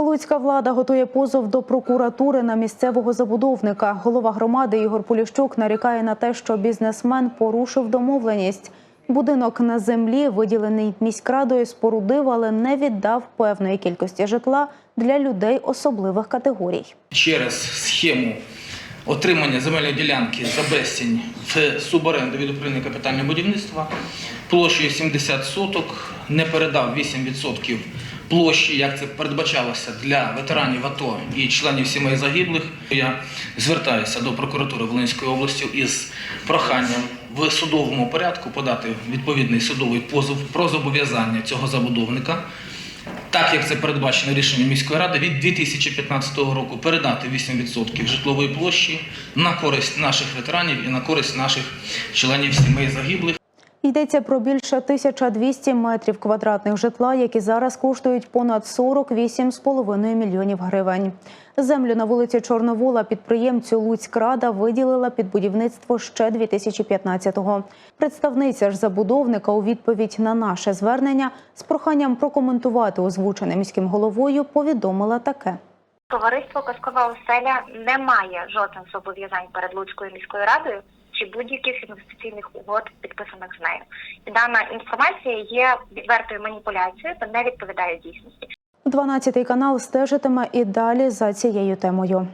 Луцька влада готує позов до прокуратури на місцевого забудовника. Голова громади Ігор Поліщук нарікає на те, що бізнесмен порушив домовленість. Будинок на землі, виділений міськрадою, спорудив, але не віддав певної кількості житла для людей особливих категорій. через схему отримання земельної ділянки за безцінь в суборенду від управління капітального будівництва площею 70 соток не передав 8% площі, як це передбачалося для ветеранів АТО і членів сімей загиблих. Я звертаюся до прокуратури Волинської області із проханням в судовому порядку подати відповідний судовий позов про зобов'язання цього забудовника так як це передбачено рішенням міської ради, від 2015 року передати 8% житлової площі на користь наших ветеранів і на користь наших членів сімей загиблих. Йдеться про більше 1200 метрів квадратних житла, які зараз коштують понад 48,5 мільйонів гривень. Землю на вулиці Чорновола підприємцю Луцькрада виділила під будівництво ще 2015-го. Представниця ж забудовника у відповідь на наше звернення з проханням прокоментувати озвучене міським головою повідомила таке. Товариство Казкова оселя не має жодних зобов'язань перед Луцькою міською радою чи будь-яких інвестиційних угод, підписаних з нею. І дана інформація є відвертою маніпуляцією та не відповідає дійсності. 12 канал стежитиме і далі за цією темою.